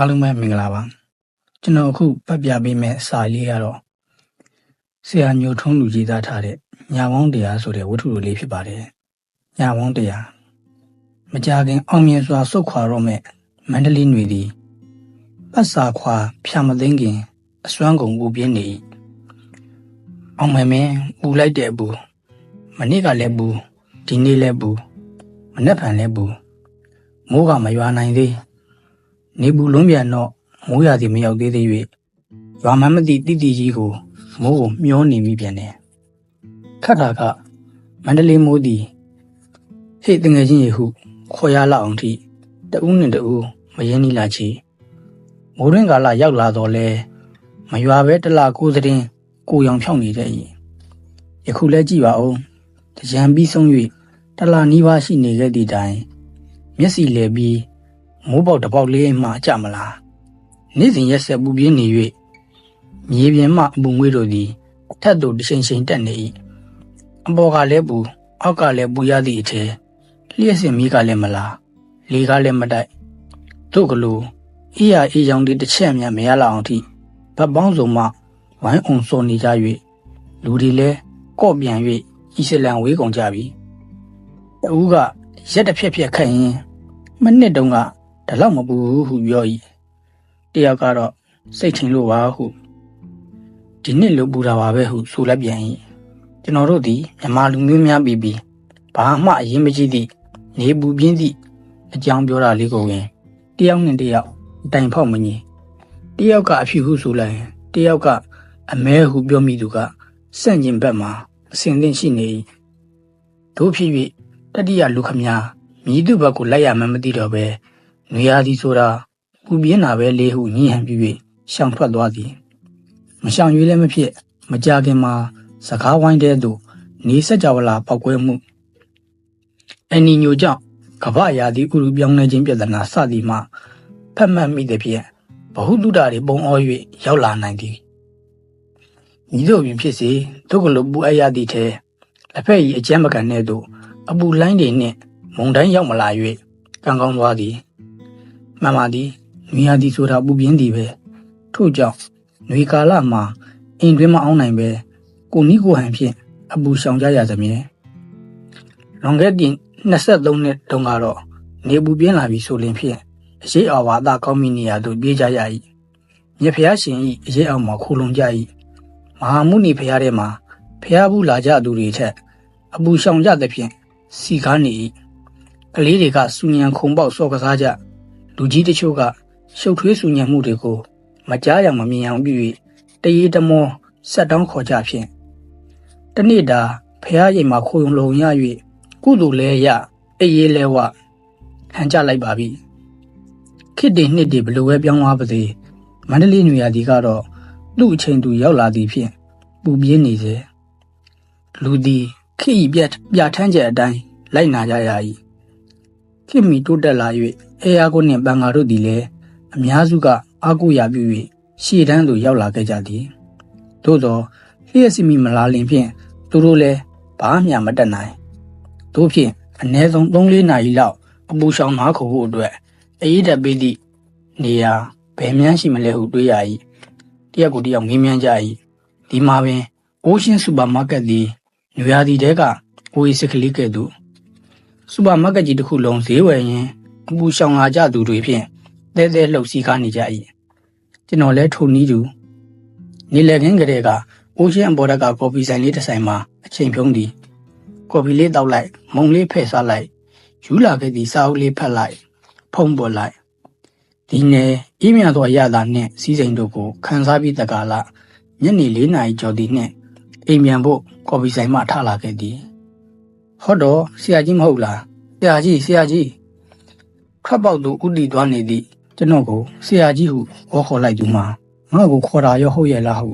အားလုံးပဲမင်္ဂလာပါကျွန်တော်အခုဖတ်ပြပေးမယ့်စာလေးကတော့ဆရာညိုထုံးလူကြီးသားထားတဲ့ညာဝေါင်းတရားဆိုတဲ့ဝတ္ထုလိုလေးဖြစ်ပါတယ်ညာဝေါင်းတရားမကြခင်အောင်မြင်စွာဆုတ်ခွာတော့မဲ့မန္တလေးຫນွေသည်ပတ်စာခွာဖြာမသိမ်းခင်အစွမ်းကုန်ပူပြင်းနေ၏အောင်မယ်မင်းပူလိုက်တဲ့အပူမနေ့ကလည်းပူဒီနေ့လည်းပူမနေ့ဖန်လည်းပူမိုးကမရွာနိုင်သေး နေဘူးလုံးပြန်တော့မိုးရသည်မရောက်သေးသေး၍ရွာမမသိတိတိကြီးကိုမိုးကိုမျောနေမိပြန်တယ်ခတ်တာကမန္တလေးမိုးသည်ဟေ့တငယ်ချင်းရေဟုခေါ်ရလောက်အောင်ထိတဦးနဲ့တဦးမရင်းနီလာချီမိုးရင်းကာလရောက်လာတော့လဲမရွာပဲတလားကိုစတဲ့ကိုရောင်ဖြောင်းနေတဲ့ဤယခုလဲကြည့်ပါဦးတကြံပြီးဆုံး၍တလားနီးပါးရှိနေခဲ့သည့်တိုင်မျက်စီလဲပြီး မိုးပေါက်တစ်ပေါက်လေးမှကြမလားနေ့စဉ်ရက်ဆက်ပူပြင်းနေ၍မြေပြင်မှအပူငွေးတို့သည်ထက်သို့တရှိန်ရှိန်တက်နေ၏အပေါ်ကလည်းပူအောက်ကလည်းပူရသည့်အထဲလျှက်စင်မီးကလည်းမလားလေကလည်းမတိုက်သို့ကလေးအေးရအေးချောင်းဒီတစ်ချက်များမရလောက်အောင်ထိဗတ်ပေါင်းစုံမှဝိုင်းအောင်စော်နေကြ၍လူတွေလည်းကော့ပြန်၍ဤစလံဝေးကုန်ကြပြီတဦးကရက်တစ်ဖြက်ဖြက်ခတ်ရင်မနစ်တုန်းက ဒါလောက်မပူဘူးဟုပြော၏တယောက်ကတော့စိတ်ထင်လို့ပါဟုဒီနှစ်လိုပူတာပါပဲဟုဆိုလိုက်ပြန်၏ကျွန်တော်တို့သည်မြမလူမျိုးများပြီးပြီးဘာမှအရင်မကြည့်သည့်နေပူပြင်းသည့်အကြောင်းပြောတာလေးကိုဝင်တယောက်နဲ့တယောက်တိုင်ဖောက်မငြင်းတယောက်ကအဖြူဟုဆိုလိုက်ရင်တယောက်ကအမဲဟုပြောမိသူကစန့်ကျင်ဘက်မှာအစင်သင့်ရှိနေ၏တို့ဖြစ်၍တတိယလူခမများမြည်သူဘက်ကိုလိုက်ရမှမသိတော့ပဲ နွေရာသီဆိုတာပူပြင်းတာပဲလေးဟုညှိဟန်ပြ၍ရှောင်ထွက်သွားသည်မရှောင်ရွေးလည်းမဖြစ်မကြခင်မှာစကားဝိုင်းတဲ့သို့နေဆက်ကြဝလာပောက်ကွဲမှုအန်နီညိုကြောင့်ကမ္ဘာရာသီဥရုပြောင်းလဲခြင်းပြဿနာစသည်မှဖက်မှတ်မိသည်ဖြင့်ဘ ഹു တုဒ္ဒတွေပုံအော၍ရောက်လာနိုင်သည်ဤသို့ပင်ဖြစ်စေဒုက္ကလိုပူအပ်ရသည့်ထဲလက်ဖက်ဤအကျမ်းမကန်တဲ့သို့အပူလိုင်းတွေနှင့်မုန်တိုင်းရောက်မလာ၍ကံကောင်းသွားသည် မှန်ပါသည်နွေရာသီဆိုတာပူပြင်းသည်ပဲထို့ကြောင့်နွေကာလမှာအိမ်တွင်းမအောင်နိုင်ပဲကိုနီးကိုဟန်ဖြင့်အပူရှောင်ကြရသမြဲလွန်ခဲ့သည့်23နှစ်တုန်းကတော့နေပူပြင်းလာပြီဆိုရင်ဖြင့်အရေးအဝါဒကောင်းမိနေရသို့ပြေးကြရ၏မြစ်ဖျားရှင်၏အရေးအောင်မှာခိုလုံကြ၏မဟာမုနီဖျားထဲမှာဖျားဘူးလာကြသူတွေထက်အပူရှောင်ကြသဖြင့်စီကားနေ၏ကလေးတွေကစူညံခုံပေါက်စော့ကစားကြ လူကြီးတချို့ကရှုပ်ထွေးစူညံမှုတွေကို မကြားရမမြင်အောင်ပြု၍တရေတမောဆက်တောင်းခေါ်ကြဖြင့်တနေ့တာဖះရိမ်မှာခိုုံလုံရ၍ကုသိုလ်လဲရအေးရေးလဲဝဟန်ကြလိုက်ပါပြီခစ်တင်နှစ်တွေဘလို့ပဲပြောင်းသွားပါစေမန္တလေးညရာဒီကတော့သူ့အချိန်သူရောက်လာသည်ဖြင့်ပူပြင်းနေစေလူသည်ခိပြတ်ပြထမ်းချက်အတိုင်းလိုက်နာကြရ၏ ခိမီတိုးတက်လာ၍အေယာကိုနှင့်ပန်ဃာတို့သည်လည်းအများစုကအာကုရာပြု၍ရှေ့တန်းသို့ရောက်လာခဲ့ကြသည်သို့သောလျှက်စီမီမလာလင်ဖြင့်သူတို့လည်းဘာမှမတတ်နိုင်တို့ဖြင့်အ ਨੇ ဆုံး3-4နာရီလောက်အပူရှောင်နားခုဖို့အတွက်အေးတက်ပေးသည့်နေရာဘယ်မှန်းရှိမလဲဟုတွေးရ၏တရက်ကိုတယောက်ငင်းမြန်းကြ၏ဒီမှာပင်အိုးရှင်းစူပါမားကတ်သည်နွေရာသီတဲကအိုးရီစစ်ကလေးကဲ့သို့ စူပါမားကတ်ကြီးတစ်ခုလုံးဈေးဝယ်ရင်းအပူရှောင်လာကြသူတွေဖြင့်တဲတဲလှုပ်စီးကားနေကြ၏ကျွန်တော်လည်းထိုနည်းတူနေလည်ခင်းကလေးကအိုးရှင်းအပေါ်တက်ကကော်ဖီဆိုင်လေးတစ်ဆိုင်မှာအချိန်ဖြုံးသည်ကော်ဖီလေးတောက်လိုက်မုံလေးဖဲ့စားလိုက်ယူလာခဲ့သည့်စာအုပ်လေးဖတ်လိုက် ဖုံးပေါ်လိုက်ဒီနယ်အေးမြသောအရသာနှင့်စီးစိမ်တို့ကိုခန်းစားပြီးတကားလညနေ၄နာရီကျော်သည်နှင့်အိမ်ပြန်ဖို့ကော်ဖီဆိုင်မှထလာခဲ့သည် ဟုတ်တော့ဆရာကြီးမဟုတ်လားဆရာကြီးဆရာကြီးထွက်ပေါက်သူဥတီသွားနေသည့်ကျွန်တော်ကိုဆရာကြီးဟုခေါ်ခေါ်လိုက်သူမှာငါ့ကိုခေါ်တာရောဟုတ်ရဲ့လားဟု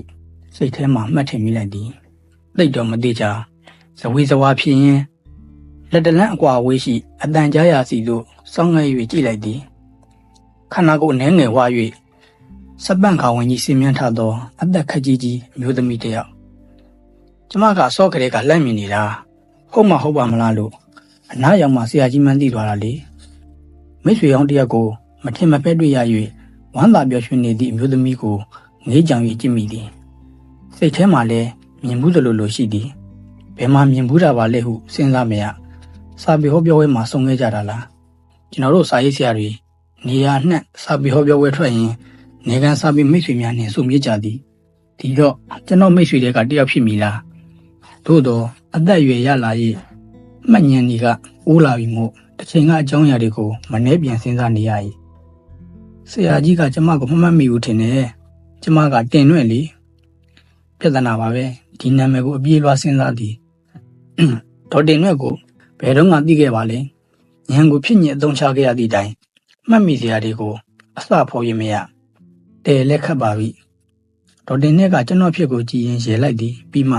စိတ်ထဲမှာမှတ်ထင်မိလိုက်သည်သိတော့မသေးချာဇဝေဇဝါဖြစ်ရင်လက်တလန့်အကွာဝေးရှိအတန်ကြားရာစီသို့စောင်းငယ်၍ကြည့်လိုက်သည်ခန္ဓာကိုယ်နှဲငယ်ဝါ၍စပန့်ခါဝင်ကြီးစင်မြန်းထသော အသက်ခကြီးကြီးအမျိုးသမီးတစ်ယောက်ကျမကစောကလေးကလက်မြင်နေတာ ဟုတ်မှဟုတ်ပါမလားလို့အနားရောက်မှဆရာကြီးမှန်းသိသွားတာလေမိတ်ဆွေအောင်တယောက်ကိုမထင်မဖက်တွေ့ရ၍ဝမ်းသာပျော်ရွှင်နေသည့်အမျိုးသမီးကိုငေးကြောင်၍ကြည့်မိသည်စိတ်ထဲမှာလည်းမြင်ဘူးသလိုလိုရှိသည်ဘယ်မှာမြင်ဘူးတာပါလဲဟုစဉ်းစားမရစာပေဟောပြောပွဲမှာဆုံခဲ့ကြတာလားကျွန်တော်တို့စာရေးဆရာတွေနေရာနှံ့စာပေဟောပြောပွဲထွက်ရင်နေကန်စာပေမိတ်ဆွေများနှင့်ဆုံမြစ်ကြသည်ဒီတော့ကျွန်တော်မိတ်ဆွေတွေကတယောက်ဖြစ်မိလားသို့တော့ အသက်အရွယ်ရလာ၍မှတ်ဉဏ်တွေကအိုးလာပြီမို့တစ်ချိန်ကအကြောင်းအရာတွေကိုမနှဲပြန်စဉ်းစားနေရ၏ဆရာကြီးကကျမကိုမမှတ်မိဘူးထင်တယ်ကျမကတင်ရွဲ့လေပြဿနာပါပဲဒီနာမည်ကိုအပြေးလွှားစဉ်းစားသည်ဒေါ်တင်ရွဲ့ကိုဘယ်တော့မှသိခဲ့ပါလဲဉာဏ်ကိုဖြစ်ညစ်အသုံးချခဲ့ရသည့်တိုင်မှတ်မိစရာတွေကိုအစဖော်ရမရတဲလက်ခတ်ပါပြီဒေါ်တင်နဲ့ကကျွန်တော်ဖြစ်ကိုကြည်ရင်ရေလိုက်သည်ပြီးမှ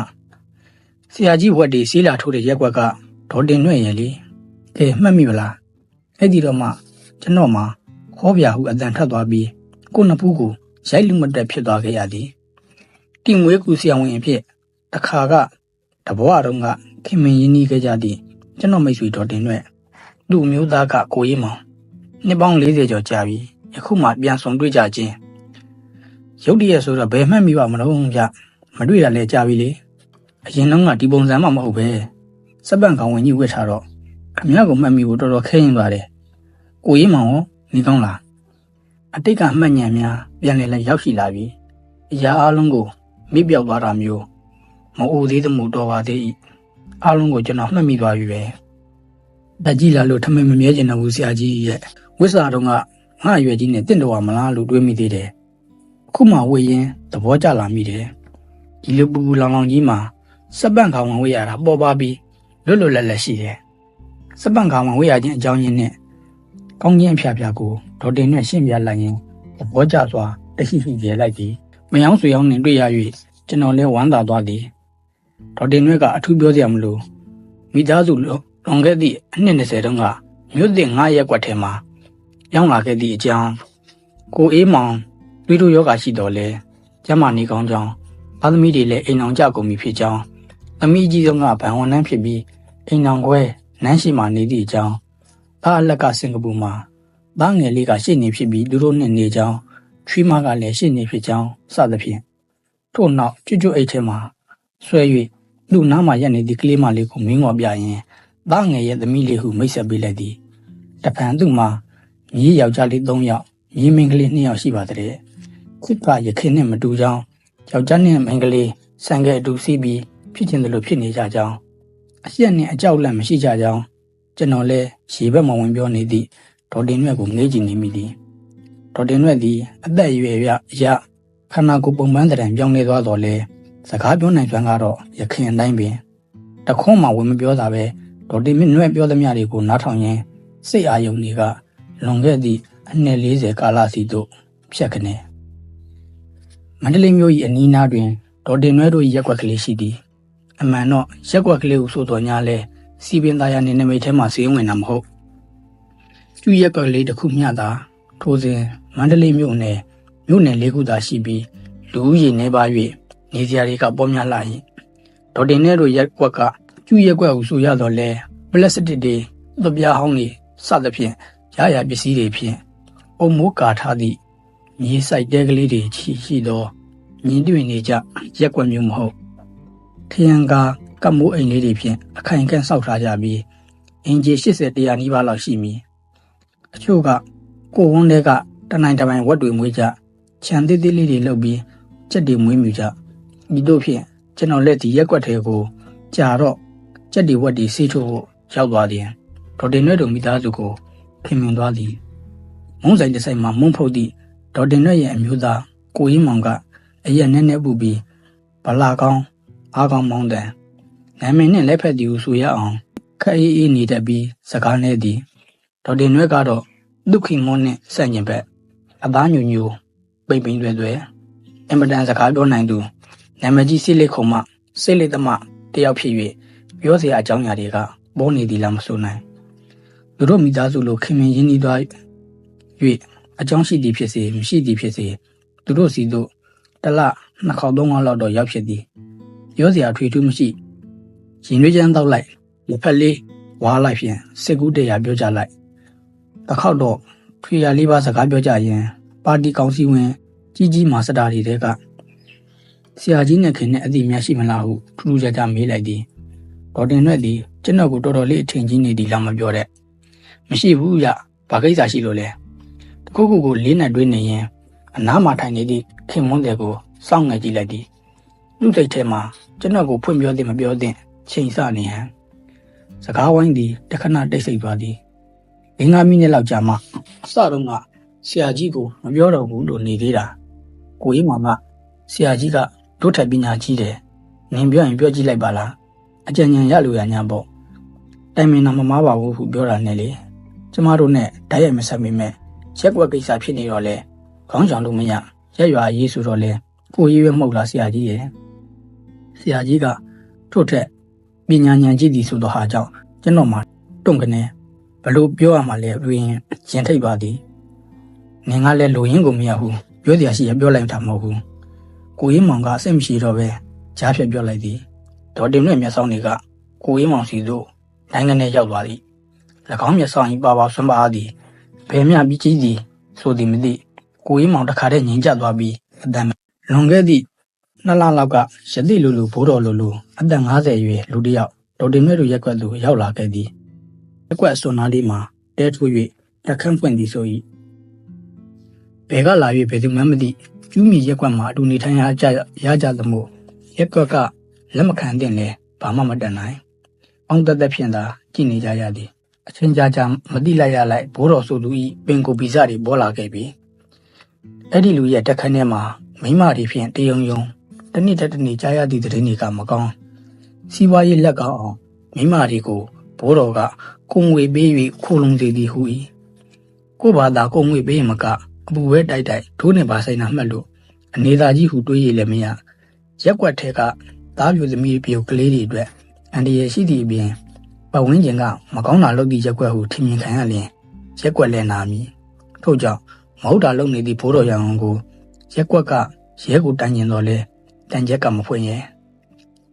ဆရာကြီးဝက်ဒီစီးလာထိုးတဲ့ရက်ွက်ကဒေါ်တင်ရွဲ့ရဲ့လေကဲမှတ်မိမလားအဲ့ဒီတော့မှကျွန်တော်မှခေါ်ပြဟုအတန်ထပ်သွားပြီးကိုနှစ်ဖူးကိုရိုက်လူမတက်ဖြစ်သွားခဲ့ရသည်တိမွေးကူဆရာဝန်အဖြစ်တခါကတဘွားတုန်းကခင်မင်းရင်းနှီးခဲ့ကြသည့်ကျွန်တော်မိတ်ဆွေတော်တင်နဲ့လူမျိုးသားကကိုရေးမောင်နှစ်ပေါင်း40ကျော်ကြာပြီယခုမှပြန်ဆုံတွေ့ကြခြင်းရုတ်တရက်ဆိုတော့ဘယ်မှတ်မိပါမလို့ဗျမတွေ့ရလဲကြာပြီလေ အရင်တော့ကဒီပုံစံမှမဟုတ်ပဲစက်ပန့်ကောင်ဝင်ကြီးဝစ်ထားတော့ခမရကိုမှတ်မိဖို့တော်တော်ခဲရင်သွားတယ်ကိုရေးမောင်ရောနေကောင်းလားအတိတ်ကအမှတ်ဉာဏ်များပြန်လည်လဲရောက်ရှိလာပြီအရာအလုံးကိုမိပြောက်သွားတာမျိုးမအိုသေးသမှုတော်ပါသေး၏အားလုံးကိုကျွန်တော်မှတ်မိသွားပြီပဲဓာကြီးလာလို့ထမင်းမမြဲကျင်တဲ့ဘူးဆရာကြီးရဲ့ဝိစာတုံးကငါအရွယ်ကြီးနဲ့တင့်တော်မလားလို့တွေးမိသေးတယ်အခုမှဝေရင်သဘောကျလာမိတယ်ဒီလိုပူပူလောင်လောင်ကြီးမှာ စက်ပန့်ခေါင်ဝင်ဝေးရတာပေါ်ပါပြီးလွတ်လွတ်လပ်လပ်ရှိတယ်စက်ပန့်ခေါင်ဝင်ဝေးရခြင်းအကြောင်းရင်းနဲ့ကောင်းကျင်းဖြာဖြာကိုဒေါ်တင်နဲ့ရှင်းပြလိုက်ရင်သဘောကျစွာတရှိရှိကျဲလိုက်သည်မယောင်းဆွေယောင်းနဲ့တွေ့ရ၍ကျွန်တော်လည်းဝမ်းသာသွားသည်ဒေါ်တင်ရွက်ကအထူးပြောစရာမလိုမိသားစုလွန်ခဲ့သည့်အနှစ်20တုန်းကမြို့သစ်9ရက်ကွက်ထဲမှာရောက်လာခဲ့သည့်အကြောင်းကိုအေးမောင်သွေးတို့ယောဂရှိတော်လဲကျမနေကောင်းကြောင်းသားသမီးတွေလည်းအိမ်အောင်ကြကုန်ပြီဖြစ်ကြောင်း သမီးကြီးဆုံးကဗန်ဝန်နှန်းဖြစ်ပြီးအိမ်အောင်ခွဲနန်းရှိမှနေသည့်အကြောင်းသားအလက်ကစင်ကာပူမှာသားငယ်လေးကရှေ့နေဖြစ်ပြီးသူတို့နဲ့နေကြောင်းချွေးမကလည်းရှေ့နေဖြစ်ကြောင်းစသဖြင့်ထို့နောက်ကျွတ်ကျွတ်အိတ်ထဲမှာဆွဲ၍လူနားမှာရက်နေသည့်ကလေးမလေးကိုမင်းငေါ်ပြရင်သားငယ်ရဲ့သမီးလေးဟုမိတ်ဆက်ပေးလိုက်သည်တဖန်သူ့မှာမြေးယောက်ျားလေး၃ယောက်မြေးမင်းကလေး၂ယောက်ရှိပါတဲ့ခုကရခင်နဲ့မတူကြောင်းယောက်ျားနဲ့မိန်းကလေးဆန်ခဲ့အတူစီးပြီး ဖြစ်ချင်တယ်လို့ဖြစ်နေကြကြောင်းအရက်နဲ့အကြောက်လန့်မရှိကြကြောင်းကျွန်တော်လည်းရေဘက်မဝင်ပြောနေသည့်ဒေါ်တင်ရွက်ကိုငေးကြည့်နေမိသည်ဒေါ်တင်ရွက်သည်အသက်အရွယ်ရရခန္ဓာကိုယ်ပုံပန်းတဲ့ပြောင်းလဲသွားတော်လဲစကားပြောနိုင်စွမ်းကတော့ရခင်အတိုင်းပင်တခွန်းမှဝင်မပြောတာပဲဒေါ်တင်မြင့်နွဲ့ပြောသမျှတွေကိုနားထောင်ရင်းစိတ်အာယုန်တွေကလွန်ခဲ့သည့်အနှစ်40ကာလစီတို့ဖြတ်ခနေမန္တလေးမြို့၏အနီးနားတွင်ဒေါ်တင်နွဲ့တို့၏ရက်ွက်ကလေးရှိသည် အမှန်တော့ရက်ွက်ကလေးကိုဆိုတော်ညာလဲစီပင်သားရနေနမိတ်ထဲမှာစီးဝင်တာမဟုတ်ကျူရက်ကလေးတစ်ခုမျှသာထိုစဉ်မန္တလေးမြို့နယ်မြို့နယ်လေးခုသာရှိပြီးလူဦးရေနေပါ၍နေစရာတွေကပေါ်များလာ၏ဒေါ်တင်နဲ့တို့ရက်ကွက်ကကျူရက်ကွက်ဟုဆိုရတော့လဲပလက်စတစ်တွေသပြားဟောင်းတွေစသဖြင့်ရရပစ္စည်းတွေဖြင့်အုံမိုးကာထားသည့်မြေဆိုင်တဲကလေးတွေချီရှိသောမြင်တွေ့နေကြရက်ကွက်မျိုးမဟုတ် ထရန်ကာကမိုးအိမ်လေးတွေဖြင့်အခိုင်အခံစောက်ထားကြပြီးအင်ဂျီ80တရားနီးပါးလောက်ရှိမည်အချို့ကကိုဝန်းတွေကတနိုင်တပိုင်ဝက်တွေမွေးကြခြံသေးသေးလေးတွေလုပ်ပြီးကြက်တွေမွေးမြူကြဒီတို့ဖြင့်ကျွန်တော်လက်ဒီရက်ွက်ထဲကိုကြာတော့ကြက်တွေဝက်တွေဆေးထိုးဖို့ရောက်သွားတယ်ဒေါ်တင်ရွက်တို့မိသားစုကိုခင်မင်သွားသည်မုံဆိုင်တစ်ဆိုင်မှာမုံဖုတ်သည့်ဒေါ်တင်ရွက်ရဲ့အမျိုးသားကိုရင်မောင်ကအရက်နဲ့နဲ့ပူပြီးဗလာကောင်း အားကောင်းမောင်းတယ်နာမည်နဲ့လက်ဖက်တီကိုဆိုရအောင်ခက်အေးအေးနေတတ်ပြီးစကားနဲ့သည်ဒေါ်တင်ရွက်ကတော့ဒုက္ခိငုံနဲ့ဆန့်ကျင်ဘက်အသားညူညူပိမ့်ပိမ့်တွေတွေအင်မတန်စကားပြောနိုင်သူနာမည်ကြီးစိတ်လက်ခုံမှစိတ်လက်သမားတယောက်ဖြစ်၍ပြောစရာအကြောင်းအရာတွေကပေါ်နေသည်လားမဆိုနိုင်သူတို့မိသားစုလိုခင်မင်ရင်းနှီးသွား၍အကြောင်းရှိသည်ဖြစ်စေမရှိသည်ဖြစ်စေသူတို့စီတို့တလနှစ်ခေါက်သုံးခေါက်လောက်တော့ရောက်ဖြစ်သည် ပြောစရာထွေထူးမရှိရင်ရွေးချမ်းတော့လိုက်လက်ဖက်လေးဝါလိုက်ဖြင့်စစ်ကူးတရားပြောကြလိုက်တစ်ခေါက်တော့ထွေရလေးပါစကားပြောကြရင်ပါတီကောင်စီဝင် ကြီးကြီးမာစတာတွေတဲကဆရာကြီးနဲ့ခင်နဲ့အတိအများရှိမလားဟုထူးထူးခြားခြားမေးလိုက်သည်ဒေါ်တင်ရွက်သည်ကျွန်တော်ကိုတော်တော်လေးအထင်ကြီးနေသည်လားမပြောတဲ့မရှိဘူးရဘာကိစ္စရှိလို့လဲတခုခုကိုလေးနဲ့တွေးနေရင်အနားမှာထိုင်နေသည့်ခင်မွန်းတဲ့ကိုစောင့်ငယ်ကြည့်လိုက်သည်လူစိတ်ထဲမှာ ကျွန်တော်ကိုဖွင့်ပြောသည်မပြောသင့်ချိန်ဆနေဟန်စကားဝိုင်းသည်တခဏတိတ်ဆိတ်သွားသည်ငါးမိနစ်လောက်ကြာမှအစတုန်းကဆရာကြီးကိုမပြောတော့ဘူးလို့နေသေးတာကိုကြီးမောင်ကဆရာကြီးကတို့ထက်ပညာကြီးတယ်နင်ပြောရင်ပြောကြည့်လိုက်ပါလားအကြံဉာဏ်ရလို့ရညာပေါ့တိုင်မင်နာမမားပါဘူးဟုပြောတာနဲ့လေကျမတို့နဲ့ဓာတ်ရိုက်မဆက်မိမဲ့ရက်ကွက်ကိစ္စဖြစ်နေတော့လေခေါင်းဆောင်လို့မရရက်ရွာရေးဆိုတော့လေကိုကြီးပဲမှုတ်လားဆရာကြီးရဲ့ ဆရာကြီးကထို့ထက်ပညာဉာဏ်ကြီးသည်ဆိုတော့ဟာကြောင့်ကျွန်တော်မှတုံကနေဘလို့ပြောရမှလဲတွင်ရင်ထိတ်သွားသည်နင်ကလည်းလူရင်းကိုမရဘူးပြောစရာရှိရပြောလိုက်တာမဟုတ်ဘူးကိုကြီးမောင်ကအစိတ်မရှိတော့ပဲကြားဖြတ်ပြောလိုက်သည်ဒေါ်တင်နဲ့မျက်စောင်းတွေကကိုကြီးမောင်စီသို့နိုင်ငံထဲရောက်သွားသည်၎င်းမျက်စောင်းဤပါပါဆွမ်းပါသည်ဘယ်မျှပြီးကြီးသည်ဆိုသည်မသိကိုကြီးမောင်တခါတည်းငြိမ်ကျသွားပြီးအတန်လွန်ခဲ့သည့် နှစ်လလောက်ကရတိလူလူဘိုးတော်လူလူအသက်50အရွယ်လူတစ်ယောက်ဒေါ်တင်နဲ့တို့ရက်ွက်သူရောက်လာခဲ့သည်ရက်ွက်စွန်နာလေးမှာတဲထိုး၍တက်ခန့်ဖွင့်သည်ဆို၏ဘယ်ကလာ၍ဘယ်သူမှမသိကျူးမီရက်ွက်မှာအတူနေထိုင်ရကြရကြသမို့ရက်ွက်ကလက်မခံတဲ့လဲဘာမှမတန်နိုင်အောင်တသက်ဖြင့်သာကြည်နေကြရသည်အချင်းကြာကြာမတိလိုက်ရလိုက်ဘိုးတော်ဆိုသူဤပင်ကိုဗီဇတွေပေါ်လာခဲ့ပြီအဲ့ဒီလူရဲ့တက်ခန်းထဲမှာမိမတွေဖြင့်တယုံယုံ တနေ့တစ်နေ့ကြားရသည့်သတင်းတွေကမကောင်းစီးပွားရေးလက်ကောင်းအောင်မိမတွေကိုဘိုးတော်ကကုံငွေပေး၍ခိုလုံစေသည်ဟူ၏ကိုဘာသာကုံငွေပေးရင်မကအပူဝဲတိုက်တိုက်ထိုးနေပါဆိုင်တာမှတ်လို့အနေသာကြီးဟုတွေးရလည်းမရရက်ွက်ထဲကသားပြိုသမီးပြိုကလေးတွေအတွက်အန်ဒီရရှိသည့်အပြင်ပဝင်းကျင်ကမကောင်းတာလုပ်သည့်ရက်ွက်ဟုထင်မြင်ခံရလျင်ရက်ွက်လည်းနာမည်ထို့ကြောင့်မဟုတ်တာလုပ်နေသည့်ဘိုးတော်ရံအောင်ကိုရက်ွက်ကရဲကိုတန်းကျင်တော့လဲ တန်ချက်ကမဖွင့်ရဲ့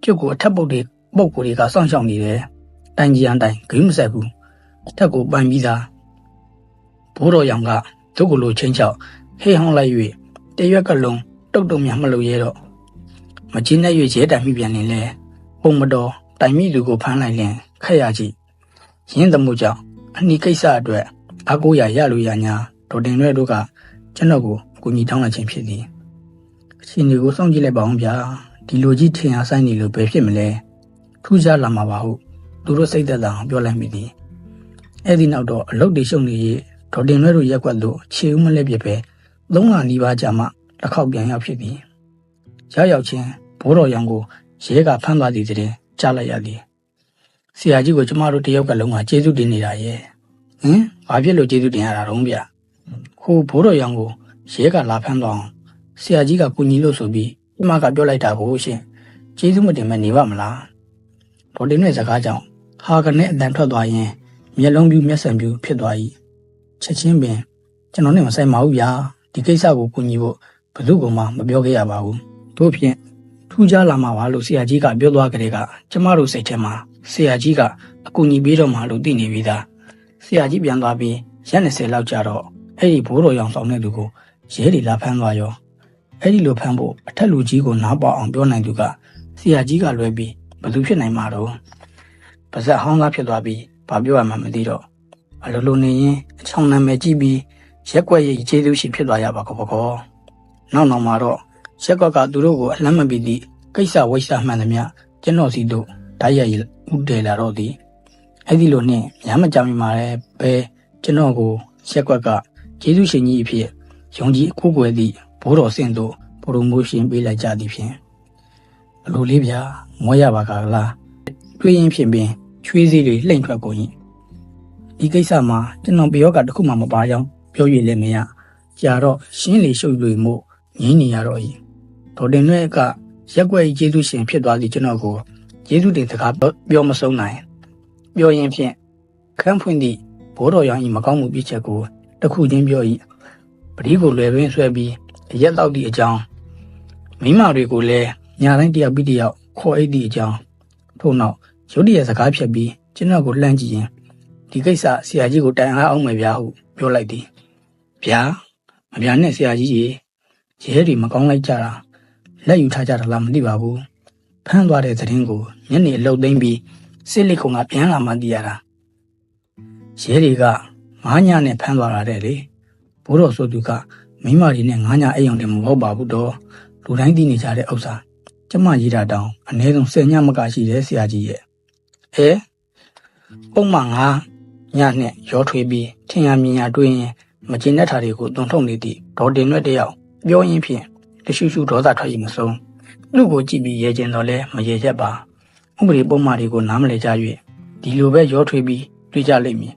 ကျုပ်ကိုအထက်ပုတ်တွေပုတ်ကိုတွေကစောင့်ရှောက်နေတယ်တိုင်ကြီးအတိုင်းဂိမ်းမဆက်ဘူးအထက်ကိုပန်ပြီးသားဘိုးတော်ရောင်ကဒုက္ကလိုချင်းချောက်ဟေးဟောင်းလိုက်၍တရွက်ကလုံးတုတ်တုံမြမလို့ရဲတော့မချင်းနဲ့၍ရဲတိုင်မိပြန်နေလဲပုံမတော်တိုင်မိလူကိုဖမ်းလိုက်ရင်ခက်ရကြည့်ရင်းသမှုကြောင့်အနီးကိစ္စအတွက်အကိုရရလို့ရညာဒေါ်တင်ရွဲ့တို့ကကျွန်တော်ကိုအကူကြီးတောင်းလိုက်ခြင်းဖြစ်သည်အ ရှင်ဒီကိုစောင့်ကြည့်လိုက်ပါအောင်ဗျာဒီလိုကြီးထင်အားဆိုင်နေလို့ဘယ်ဖြစ်မလဲထူးခြားလာမှာပါဟုတ်သူတို့စိတ်သက်သာအောင်ပြောလိုက်မိသည်အဲ့ဒီနောက်တော့အလုတ်တွေရှုံနေရေးဒေါ်တင်ရွဲ့တို့ရက်ွက်လို့ခြေဦးမလဲပြပဲသုံးလနီးပါးကြာမှတစ်ခေါက်ပြန်ရောက်ဖြစ်သည်ရောက်ရောက်ချင်းဘိုးတော်ရောင်ကိုရဲကဖမ်းသွားသည်တဲ့ကြားလိုက်ရသည်ဆရာကြီးကိုကျမတို့တယောက်ကလုံးကကျေးဇူးတင်နေတာရဲ့ဟင်ဘာဖြစ်လို့ကျေးဇူးတင်ရတာတုံးဗျခိုးဘိုးတော်ရောင်ကိုရဲကလာဖမ်းသွားအောင် ဆရာကြီးကကူညီလို့ဆိုပြီးကျမကပြောလိုက်တာကိုရှင်ကျေးဇူးမတင်မနေပါမလားဒေါ်တင်ရဲ့စကားကြောင့်ဟာကနေအတန်ထွက်သွားရင်မျက်လုံးပြူးမျက်စံပြူးဖြစ်သွား၏ချက်ချင်းပင်ကျွန်တော်နဲ့မဆိုင်ပါဘူးဗျာဒီကိစ္စကိုကူညီဖို့ဘယ်သူကမှမပြောခဲ့ရပါဘူးတို့ဖြင့်ထူးခြားလာမှာပါလို့ဆရာကြီးကပြောသွားကြတဲ့ကကျမတို့စိတ်ထဲမှာဆရာကြီးကအကူအညီပေးတော့မှလို့သိနေပြီသားဆရာကြီးပြန်သွားပြီးရက်20လောက်ကြာတော့အဲ့ဒီဘိုးတော်ရောင်ဆောင်တဲ့သူကိုရဲတွေလာဖမ်းသွားရော အဲ့ဒီလိုဖမ်းဖို့အထက်လူကြီးကိုနားပေါအောင်ပြောနိုင်သူကဆရာကြီးကလွဲပြီးဘယ်သူဖြစ်နိုင်မှာတော့ပါဇက်ဟောင်းသားဖြစ်သွားပြီးဘာပြောရမှမသိတော့အလိုလိုနေရင်အချောင်းနာမည်ကြည့်ပြီးရက်ွက်ရဲ့ကျေးဇူးရှင်ဖြစ်သွားရပါကောကောနောက်နောက်မှာတော့ရက်ကွက်ကသူတို့ကိုအလန့်မပီသည့်ကိစ္စဝိစ္စမှန်သမျှကျွန်တော်စီတို့ဓာတ်ရိုက်ဥတည်လာတော့သည်အဲ့ဒီလိုနဲ့ညမကြမီမှာလည်းပဲကျွန်တော်ကိုရက်ကွက်ကကျေးဇူးရှင်ကြီးအဖြစ်ယုံကြည်အခုကွယ်သည့် ဘိုးတော်စင်တို့ပရိုမိုးရှင်းပေးလိုက်ကြသည်ဖြင့်အလိုလေးဗျာမွေးရပါကလားတွေးရင်ဖြင့်ပင်ချွေးစည်းတွေလှိမ့်ထွက်ကုန်၏ဒီကိစ္စမှာကျွန်တော်ပြောကတခုမှမပါကြောင်းပြောရလည်းမရကြာတော့ရှင်းလေရှုပ်လို့မို့ငင်းနေရတော့၏ဒေါ်တင်ရွက်ကရက်ွက်ကျေးဇူးရှင်ဖြစ်သွားသည့်ကျွန်တော်ကိုကျေးဇူးတင်စကားပြောမဆုံးနိုင်ပြောရင်ဖြင့်ခန်းဖွင့်သည့်ဘိုးတော်ရောင်၏မကောင်းမှုပြစ်ချက်ကိုတခုချင်းပြော၏ပတိကိုလွယ်ပင်ဆွဲပြီး အရက်တော့သည့်အကြောင်းမိမတွေကိုလည်းညာတိုင်းတယောက်ပြီးတယောက်ခေါ်အိတ်သည့်အကြောင်းထို့နောက်ရုတ်တရက်စကားဖြတ်ပြီးကျွန်တော်ကိုလှမ်းကြည့်ရင်ဒီကိစ္စဆရာကြီးကိုတိုင်အားအောင်မယ်ဗျာဟုပြောလိုက်သည်ဗျာမပြာနဲ့ဆရာကြီးကြီးရဲတွေမကောင်းလိုက်ကြတာလက်ယူထားကြတာလားမသိပါဘူးဖမ်းသွားတဲ့သတင်းကိုညနေအလုတ်သိမ့်ပြီးစစ်လိကုံကပြန်လာမှသိရတာရဲတွေကငားညနဲ့ဖမ်းသွားတာတဲ့လေဘိုးတော်ဆိုသူက မိမတွေနဲ့ငားညအိမ်အောင်တယ်မဟုတ်ပါဘူးတော့လူတိုင်းသိနေကြတဲ့ဥစ္စာကျမရေးတာတောင်အနည်းဆုံး10ညမကရှိတယ်ဆရာကြီးရဲ့အဲပုံမှန်ငါညနဲ့ရောထွေးပြီးထင်ရမြင်ရတွေးရင်မကျင်တဲ့ဓာတ်တွေကိုသွန်ထုတ်နေသည့်ဒေါ်တင်ရွက်တယောက်ပြောရင်းဖြင့်တရှူရှူဒေါသထွက်ရင်မဆုံးလူကိုကြည့်ပြီးရဲကျင်တော့လဲမရဲချက်ပါဥပဒေပုံမှန်တွေကိုနားမလည်ကြ၍ဒီလိုပဲရောထွေးပြီးတွေးကြလိမ့်မည်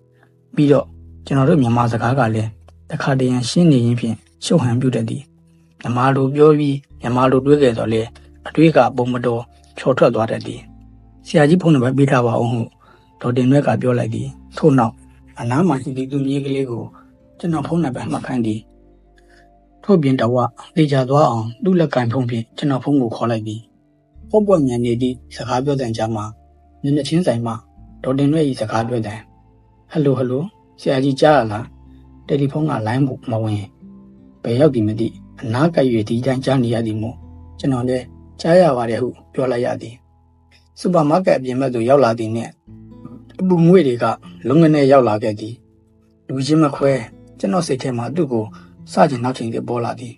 ပြီးတော့ကျွန်တော်တို့မြန်မာစကားကလည်းတခါတရံရှင်းနေရင်ဖြင့် ရှုပ်ဟန်ပြုတတ်သည်မြန်မာလိုပြောပြီးမြန်မာလိုတွေးကြတော့လေအတွေးကပုံမတော်ချော်ထွက်သွားတတ်သည်ဆရာကြီးဖုန်းနံပါတ်ပေးထားပါအောင်ဟုဒေါ်တင်ရွက်ကပြောလိုက်သည်ထို့နောက်အနားမှာရှိသည့်သူမြေးကလေးကိုကျွန်တော်ဖုန်းနံပါတ်မှတ်ခိုင်းသည်ထို့ပြင်တော့တေချာသွားအောင်သူ့လက်ကင်ဖုန်းဖြင့်ကျွန်တော်ဖုန်းကိုခေါ်လိုက်သည်ပေါ့ပွက်ညံနေသည့်စကားပြောတဲ့ကြားမှာညနေချင်းဆိုင်မှာဒေါ်တင်ရွက်၏စကားပြောတဲ့ဟယ်လိုဟယ်လိုဆရာကြီးကြားရလားတယ်လီဖုန်းကလိုင်းမဝင် ဘယ်ရောက်ဒီမသိအနားကပ်၍ဒီတိုင်းကြားနေရသည်မို့ကျွန်တော်လည်းကြားရပါတယ်ဟုပြောလိုက်ရသည်စူပါမားကတ်အပြင်ဘက်သို့ရောက်လာသည်နှင့်အပူငွေတွေကလုံငနဲ့ရောက်လာခဲ့သည်လူချင်းမခွဲကျွန်တော်စိတ်ထဲမှာသူ့ကိုစကြင်နောက်ချိန်တွေပေါ်လာသည်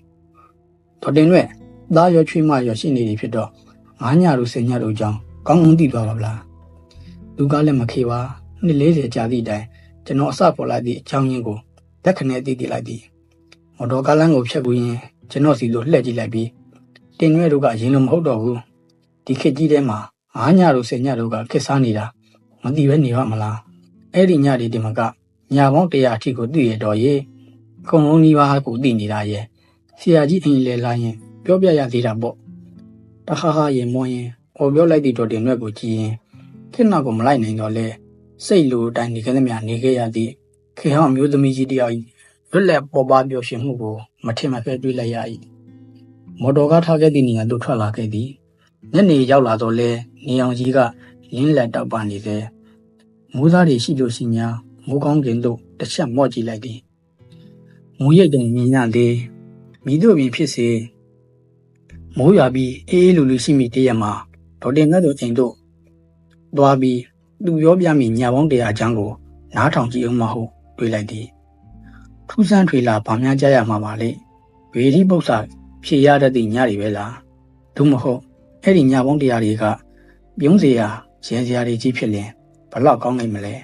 ဒေါ်တင်ရွက်သားရောချွေးမရောရှိနေသည်ဖြစ်တော့ငါးညတို့ဆယ်ညတို့ကြောင်းကောင်းကောင်းသိသွားပါဗလားလူကလည်းမခေပါနှစ်40ကြာသည့်တိုင်ကျွန်တော်အစပေါ်လာသည့်အကြောင်းရင်းကိုလက်ခနဲ့သိသိလိုက်သည် မော်တော်ကားလမ်းကိုဖြတ်ကူရင်ကျွန်တော်စီလိုလှည့်ကြည့်လိုက်ပြီးတင်ရွဲတို့ကရင်လိုမဟုတ်တော့ဘူးဒီခေတ်ကြီးထဲမှာငါးညတို့ဆယ်ညတို့ကခက်စားနေတာမသိပဲနေရမလားအဲ့ဒီညတွေဒီမှာကညာပေါင်း100အထိကိုသိရတော့ရေခုံလုံးကြီးပါကိုသိနေတာရဲ့ဆရာကြီးအင်လဲလာရင် ပြောပြရသေးတာပေါ့တခါခါရင်မောရင်ဟောပြောလိုက်တဲ့တော်တင်ရွက်ကိုကြည့်ရင်ခေတ်နောက်ကိုမလိုက်နိုင်တော့လဲစိတ်လိုတိုင်းနေခဲ့သမျှနေခဲ့ရသည့်ခေဟောင်းမျိုးသမီးကြီးတယောက် လွတ်လပ်ပေါ်ပါပြောရှင်မှုကိုမထင်မှတ်ပဲတွေးလိုက်ရ၏မော်တော်ကားထားခဲ့သည့်နေရာသို့ထွက်လာခဲ့သည်ညနေရောက်လာတော့လဲနေအောင်ကြီးကလင်းလက်တောက်ပနေသေးမိုးသားတွေရှိလို့ရှိ냐မိုးကောင်းကင်သို့တစ်ချက်မော့ကြည့်လိုက်သည်မိုးရိပ်တုံမြင်ရသေးမိတို့ပင်ဖြစ်စေမိုးရွာပြီးအေးအေးလူလူရှိမိတရက်မှာဒေါ်တင်ငတ်တို့အိမ်တို့သွားပြီးသူပြောပြမိညာပေါင်းတရားအကြောင်းကိုနားထောင်ကြည့်အောင်မဟုတ်တွေးလိုက်သည် ထူးဆန်းထွေလာဗာများကြရမှာပါလေဗေဒီပု္ပ္ပာဖြေရတတ်သည့်ညတွေပဲလားသို့မဟုတ်အဲ့ဒီညာပေါင်းတရားတွေကပြုံးစရာရဲစရာတွေကြီးဖြစ်လင်ဘလောက်ကောင်းနိုင်မလဲ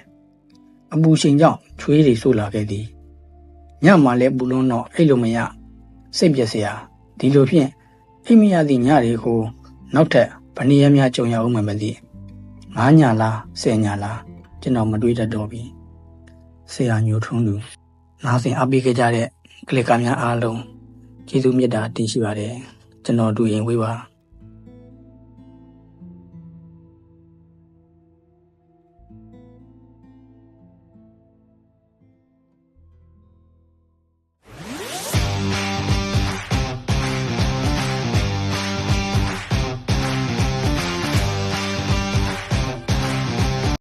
အပူချိန်ကြောင့်ချွေးတွေဆိုးလာခဲ့သည်ညမှလည်းပူလုံးတော့အဲ့လိုမရစိတ်ပြက်စရာဒီလိုဖြင့်အိမ်မရသည့်ညတွေကိုနောက်ထပ်ဗနေရများကြုံရအောင်မသိငါးညလားဆယ်ညလားကျွန်တော်မတွေးတတ်တော့ပြီဆရာညိုထုံးသူ နားဆင်အပိခဲ့ကြတဲ့ကလစ်ကာများအားလုံးကျေးဇူးမေတ္တာတင်ရှိပါတယ်ကျွန်တော်တူရင်ဝေးပါ